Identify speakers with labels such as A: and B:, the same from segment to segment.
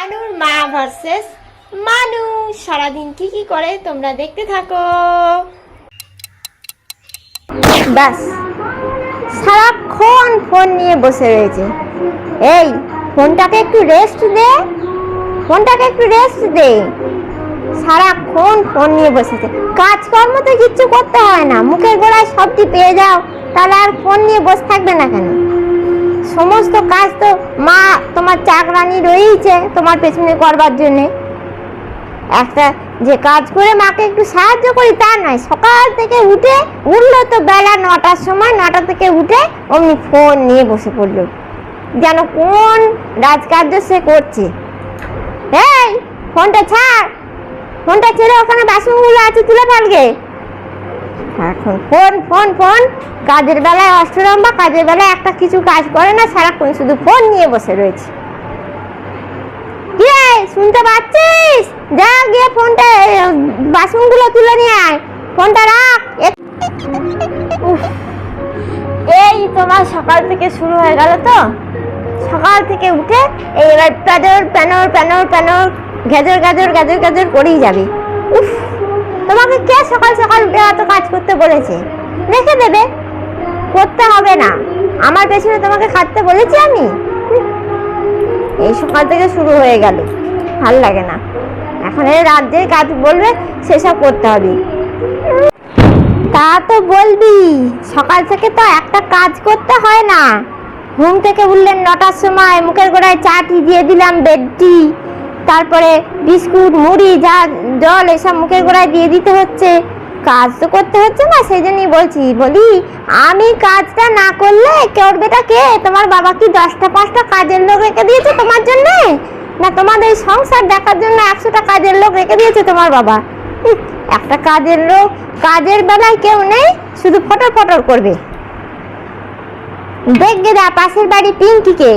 A: মানুর মা ভার্সেস মানু। সারাদিন কি কি করে তোমরা দেখতে থাকো। ব্যাস, সারাক্ষণ ফোন নিয়ে বসে রয়েছে। এই, ফোনটাকে একটু রেস্ট দে। ফোনটাকে একটু রেস্ট দে। সারাক্ষণ ফোন নিয়ে বসেছে। কাজকর্ম তো কিচ্ছু করতে হয় না। মুখের গোড়ায় সবটি পেয়ে যাও। তাহলে আর ফোন নিয়ে বসে থাকবে না কেন? সমস্ত কাজ তো মা, তোমার চাকরানি রয়েইছে তোমার পেছনে করবার জন্যে। একটা যে কাজ করে মাকে একটু সাহায্য করি তা নয়। সকাল থেকে উঠে উঠল তো বেলা নটার সময়, নটা থেকে উঠে অমনি ফোন নিয়ে বসে পড়ল। যেন কোন রাজকার্য সে করছে। এই, ফোনটা ছাড়। ফোনটা ছেড়ে ওখানে বাসনগুলো আছে তুলে ফেলগে। এখন ফোন ফোন ফোন। কাজের বেলায় অষ্টরম্বা কাজের বেলায় একটা কিছু কাজ করে না, সারাক্ষণ শুধু ফোন নিয়ে বসে রয়েছে। কি শুনতে পাচ্ছিস? যা গিয়ে ফোনটা বাসনগুলো তুলে নিয়ে আয়। ফোনটা রাখ। এই তোমার সকাল থেকে শুরু হয়ে গেল তো? সকাল থেকে উঠে এই এবার প্যানর প্যানর প্যানর গেজর গেজর গেজর গেজর করেই যাবে। উফ। তোমাকে কে সকাল সকাল এত কাজ করতে বলেছে? রেখে দেবে। করতে হবে না। আমার পেছনে তোমাকে খাটতে বলেছি আমি? এই সকাল থেকে শুরু হয়ে গেল। ভালো লাগে না। এখন এই রাজ্যের কাজ বলবে, সেসব করতে হবে। তা তো বলবি। সকাল থেকে তো একটা কাজ করতে হয় না। ঘুম থেকে উঠলেন নটার সময়। মুখের গোড়ায় চাটি দিয়ে দিলাম বেডটি। তারপরে বিস্কুট, মুড়ি, যা জল এসব মুখের গোড়ায় দিয়ে দিতে হচ্ছে। কাজ তো করতে হচ্ছে না সেই জন্যই বলছি, বলি, আমি কাজটা না করলে করবেটা কে? তোমার বাবা কি দশটা, পাঁচটা কাজের লোক রেখে দিয়েছে তোমার জন্য? না তোমাদের সংসার দেখার জন্য একশোটা কাজের লোক রেখে দিয়েছে তোমার বাবা? একটা কাজের লোক, কাজের বেলায় কেউ নেই, শুধু ফটর ফটর করবে। দেখবে দা পাশের বাড়ি পিঙ্কিকে।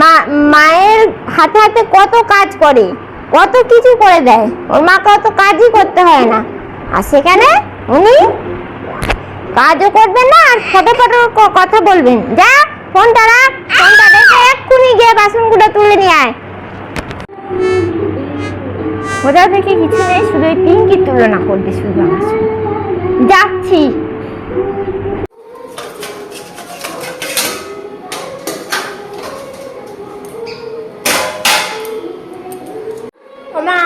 A: মা, মায়ের হাতে হাতে কত কাজ করে, কত কিছু করে দেয়। ওর মাকে অত কাজই করতে হয় না। আর সেখানে উনি কাজও করবেন না, আর ফটো ফটো কথা বলবেন। যা, ফোনটা রাখ, ফোনটা রেখে এক্ষুনি গিয়ে বাসনগুলো তুলে নিয়ে আয়। কোথাও থেকে কিছু নেই, শুধু ওই পিঙ্কির তুলনা করবে শুধু আমার যাচ্ছি ওমা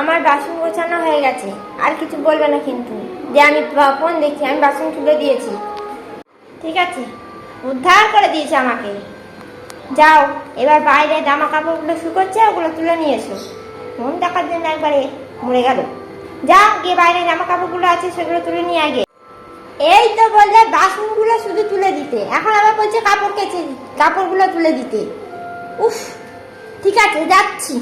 A: আমার বাসন গোছানো হয়ে গেছে। আর কিছু বলবে না কিন্তু। যে আমি ফোন দেখি, আমি বাসন তুলে দিয়েছি। ঠিক আছে, উদ্ধার করে দিয়েছে আমাকে। যাও, এবার বাইরে জামা কাপড়গুলো শুকোচ্ছে, ওগুলো তুলে নিয়ে এসো। ফোন দেখার জন্য একবারে মরে গেল। যা, গিয়ে বাইরে জামা কাপড়গুলো আছে, সেগুলো তুলে নিয়ে আগে। এই তো বললে বাসনগুলো শুধু তুলে দিতে। এখন আবার বলছে কাপড় কেচে কাপড়গুলো তুলে দিতে। উফ, ঠিক আছে, যাচ্ছি।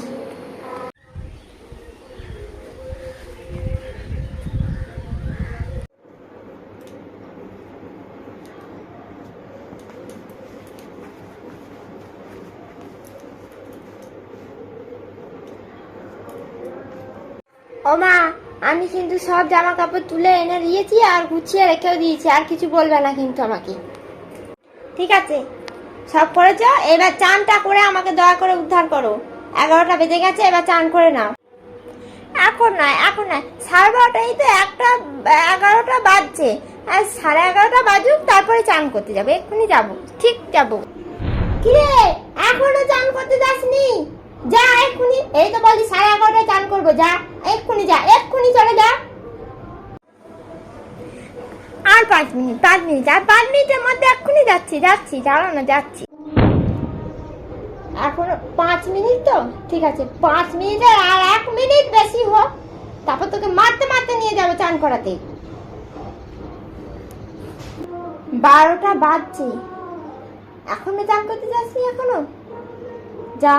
A: ও মা, আমি কিন্তু সব জামা কাপড় তুলে এনে দিয়েছি আর গুছিয়ে রেখেও দিয়েছি, আর কিছু বলবে না কিন্তু আমাকে। ঠিক আছে, সব করেছ? এবার চানটা করে আমাকে দয়া করে উদ্ধার করো। এগারোটা বেজে গেছে, এবার চান করে নাও। এখন নয় এখন নয়, সাড়ে বারোটাই তো একটা, এগারোটা বাজছে। আর সাড়ে এগারোটা বাজুক, তারপরে চান করতে যাব, এক্ষুনি যাব, ঠিক যাব। কিরে, এখনও চান করতে যাসনি? যা এক্ষুনি, এই তো বলছি, সাড়ে এগারোটায় চান করব, যা, এক্ষুনি যা, এক্ষুনি চলে যা। আর পাঁচ মিনিট পাঁচ মিনিট, আর পাঁচ মিনিটের মধ্যে এক্ষুনি যাচ্ছি যাচ্ছি, দাঁড়াও না, যাচ্ছি। এখনও পাঁচ মিনিট তো? ঠিক আছে, পাঁচ মিনিটের আর এক মিনিট বেশি হোক, তারপর তোকে মারতে মারতে নিয়ে যাব চান করাতে। বারোটা বাজছে। এখনও চান করতে যাচ্ছি এখনও? যা।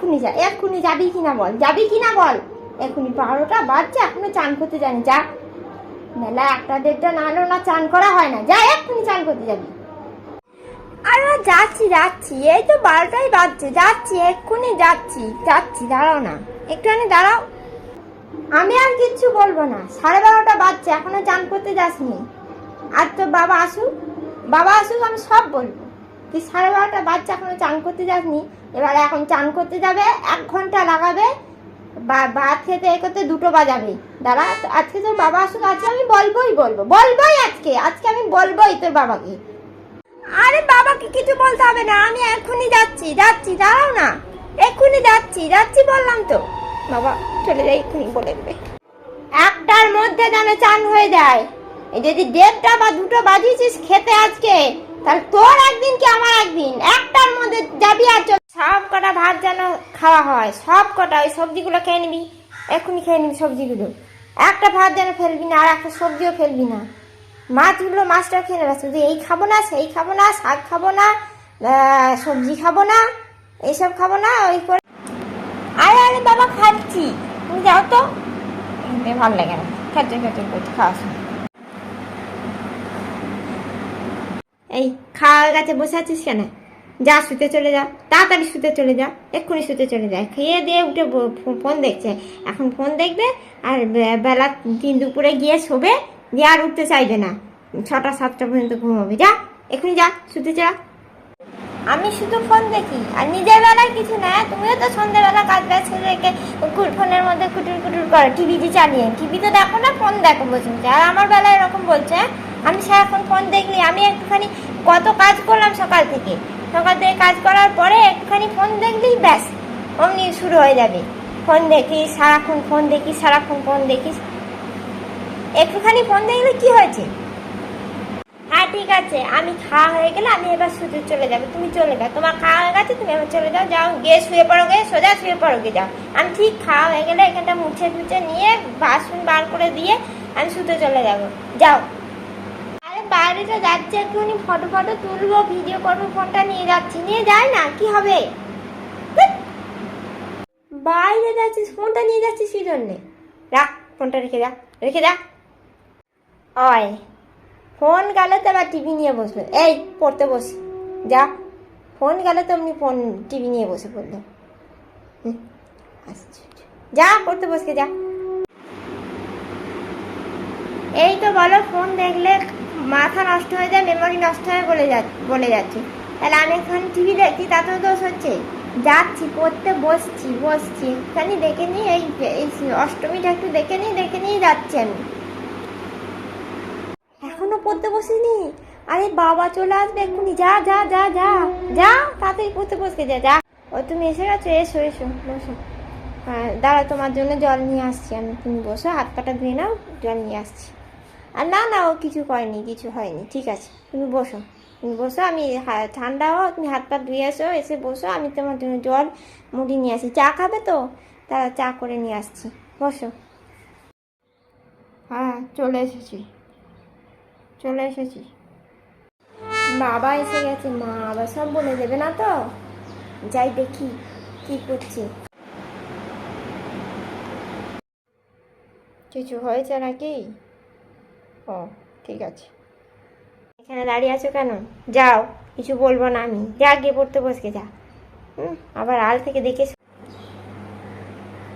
A: এক্ষুনি যা, এক্ষুনি যাবি কিনা বল, যাবি কিনা বল? এক্ষুনি বারোটা বাজছে, এখনও চান করতে জানি যা। মেলা একটা দেড়টা না হলেও না চান করা হয় না, যা, এক্ষুনি চান করতে যাবি। আরে যাচ্ছি যাচ্ছি, এই তো বারোটাই বাজছে, যাচ্ছি, এক্ষুনি যাচ্ছি যাচ্ছি, দাঁড়াও না, একটুখানি দাঁড়াও। আমি আর কিচ্ছু বলব না, সাড়ে বারোটা বাজছে, এখনও চান করতে যাসনি। আর তোর বাবা আসুক বাবা আসুক, আমি সব বলব। তুই সাড়ে বারোটা বাচ্চা এখনও চান করতে যাসনি? এবার এখন চান করতে যাবে, এক ঘণ্টা লাগাবে ভাত খেতে এ করতে দুটো বাজাবে। তো- আজকে তোর বাবা আসুক, আজকে আমি বলবোই বলব, বলবোই আজকে আজকে আমি বলবোই তোর বাবাকে। আরে বাবাকে কিছু বলতে হবে না, আমি এখনই যাচ্ছি যাচ্ছি, দাঁড়াও না। এক্ষুনি যাচ্ছি যাচ্ছি বললাম তো। বাবা, চলে যাই এক্ষুনি বলে দেবে। একটার মধ্যে যেন চান হয়ে যায়। যদি দেড়টা বা দুটো বাজিয়েছিস খেতে আজকে তাহলে তোর একদিন কি আমার একদিন? একটার মধ্যে যাবি আর চল। সব কটা ভাত যেন খাওয়া হয়, সব কটা ওই সবজিগুলো খেয়ে নিবি, এক্ষুনি খেয়ে নিবি সবজিগুলো। একটা ভাত যেন ফেলবি না, আর একটা সবজিও ফেলবি না। মাছগুলো মাছটা খেয়ে নেবে, শুধু এই খাব না, সেই খাব না, শাক খাব না সবজি খাব না এইসব খাব না, ওই করে। আরে আরে, বাবা, খাচ্ছি। তুমি যাও তো। ভালো লাগে না। খেতে করতে খাওয়া এই খাওয়া গেছে বসে আছিস কেন? যা শুতে চলে যা, তাড়াতাড়ি শুতে চলে যা, এক্ষুনি শুতে চলে যায় খেয়ে দিয়ে উঠে ফোন দেখছে। এখন ফোন দেখবে আর বেলা তিন দুপুরে গিয়ে শোবে, দিয়ে আর উঠতে চাইবে না। ছটা, সাতটা পর্যন্ত ঘুমাবে। যা, এক্ষুনি যা, শুতে যা আমি শুধু ফোন দেখি, আর নিজের বেলায় কিছু না, তুমিও তো সন্ধ্যেবেলা কাজ বাজ রেখে ফোনের মধ্যে কুটুর কুটুর করো। টিভি চালিয়ে, টিভি তো দেখো না, ফোন দেখো বসে। আর আমার বেলায় এরকম বলছে? আমি সারাক্ষণ ফোন দেখলি, আমি একটুখানি কত কাজ করলাম সকাল থেকে। সকাল থেকে কাজ করার পরে একটুখানি ফোন দেখলেই ব্যাস, অমনি শুরু হয়ে যাবে। ফোন দেখিস, সারাক্ষণ ফোন দেখিস, সারাক্ষণ ফোন দেখিস। একটুখানি ফোন দেখলে কি হয়েছে? হ্যাঁ ঠিক আছে, আমি খাওয়া হয়ে গেলে আমি এবার শুতে চলে যাব। তুমি চলে যাও, তোমার খাওয়া হয়ে গেছে, তুমি এবার চলে যাও যাও, গিয়ে শুয়ে পড়ো গে সোজা শুয়ে পড়ো গে যাও। আমি ঠিক খাওয়া হয়ে গেলে এখানটা মুছে টুছে নিয়ে বাসন বার করে দিয়ে আমি শুতে চলে যাব। যাও। বাইরেটা যাচ্ছে, একটুখানি ফটো ফটো তুলবো ভিডিও করব ফোনটা নিয়ে যাচ্ছি। নিয়ে যাই না, কি হবে? বাইরে যাচ্ছিস ফোনটা নিয়ে যাচ্ছিস কি জন্যে। রাখ ফোনটা রেখে যা রেখে যা অয় ফোন গেলে তো আবার টিভি নিয়ে বসবে। এই, পড়তে বস। যা। ফোন গেলে তো এমনি ফোন টিভি নিয়ে বসে পড়ল। যা, পড়তে বসকে যা। এই তো বলো ফোন দেখলে মাথা নষ্ট হয়ে যায় মেমোরি নষ্ট হয়ে বলে যা, বলে যাচ্ছে। তাহলে আমি এখন টিভি দেখছি, তাতেও দোষ হচ্ছে? যাচ্ছি, পড়তে বসছি বসছি। একটুখানি দেখে নিই এই এই অষ্টমীটা একটু দেখে নিই দেখে নিয়ে যাচ্ছি আমি। এখনও পড়তে বসিনি? আরে বাবা চলে আসবে এক্ষুনি। যা যা যা যা যা, তাড়াতাড়ি পড়তে বসকে যা যা। ও, তুমি এসে গেছো? এসো এসো, বসো। হ্যাঁ দাঁড়া তোমার জন্য জল নিয়ে আসছি আমি। তুমি বসো হাত পাটা ধুয়ে নাও, জল নিয়ে আসছি। আর না না, ও কিছু করেনি, কিছু হয়নি। ঠিক আছে, তুমি বসো। তুমি বসো, আমি ঠান্ডা হও, তুমি হাত পা ধুয়ে এসো এসে বসো, আমি তোমার জন্য জল, মুড়ি নিয়ে আসি। চা খাবে তো? তারা চা করে নিয়ে আসছি। বসো। হ্যাঁ চলে এসেছি। চলে এসেছি। বাবা এসে গেছে, মা আবার সব বলে দেবে না তো? যাই দেখি কি করছে। কিছু হয়েছে নাকি? ও, ঠিক আছে। এখানে দাঁড়িয়ে আছো কেন? যাও, কিছু বলব না আমি। যা, গিয়ে পড়তে বসকে, যা। হুম আবার আল থেকে দেখে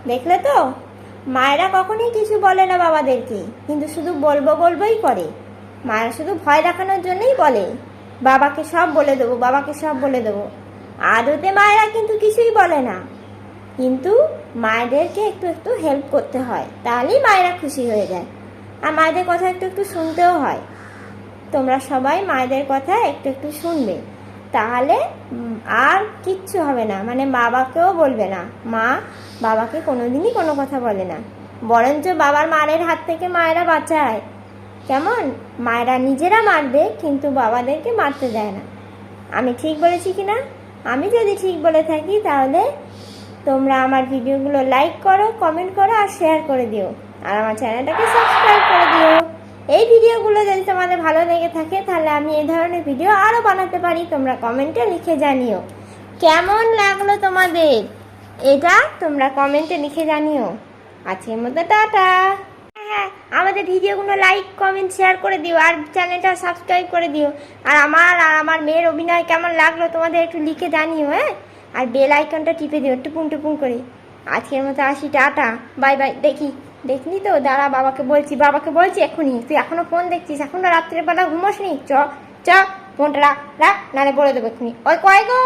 A: দেখলে তো? মায়েরা কখনোই কিছু বলে না বাবাদেরকে। কিন্তু শুধু বলব বলবোই করে। মায়েরা শুধু ভয় দেখানোর জন্যই বলে। বাবাকে সব বলে দেবো, বাবাকে সব বলে দেবো। আদতে মায়েরা কিন্তু কিছুই বলে না। কিন্তু মায়েদেরকে একটু একটু হেল্প করতে হয়। তাহলেই মায়েরা খুশি হয়ে যায়। আর মায়েদের কথা একটু একটু শুনতেও হয়। তোমরা সবাই মায়েদের কথা একটু একটু শুনবে। তাহলে আর কিচ্ছু হবে না। মানে বাবাকেও বলবে না। মা বাবাকে কোনোদিনই কোনো কথা বলে না। বরঞ্চ বাবার মারের হাত থেকে মায়েরা বাঁচায়। কেমন? মায়েরা নিজেরা মারবে, কিন্তু বাবাদেরকে মারতে দেয় না। আমি ঠিক বলেছি কি না? আমি যদি ঠিক বলে থাকি, তাহলে তোমরা আমার ভিডিওগুলো লাইক করো কমেন্ট করো, আর শেয়ার করে দিও। আর আমার চ্যানেলটাকে সাবস্ক্রাইব করে দিও। এই ভিডিওগুলো যদি তোমাদের ভালো লেগে থাকে, তাহলে আমি এই ধরনের ভিডিও আরও বানাতে পারি, তোমরা কমেন্টে লিখে জানিও। কেমন লাগল তোমাদের? এটা তোমরা কমেন্টে লিখে জানিও। আজকের মতো টাটা। হ্যাঁ আমাদের ভিডিওগুলো লাইক কমেন্ট শেয়ার করে দিও, আর চ্যানেলটা সাবস্ক্রাইব করে দিও। আর আমার আর আমার মেয়ের অভিনয় কেমন লাগল তোমাদের একটু লিখে জানিও হ্যাঁ? আর বেল আইকনটা টিপে দিও, টুপুন টুপুন করে। আজকের মতো আসি, টাটা। বাই বাই, দেখি। দেখনি তো? দাঁড়া, বাবাকে বলছি বাবাকে বলছি এখনই। তুই এখনও ফোন দেখছিস? এখনও রাত্রেবেলা ঘুমোস নি চ চ ফোনটা রাখ রাখ, নাহলে বলে দেবো তুমি ওই কয় গো?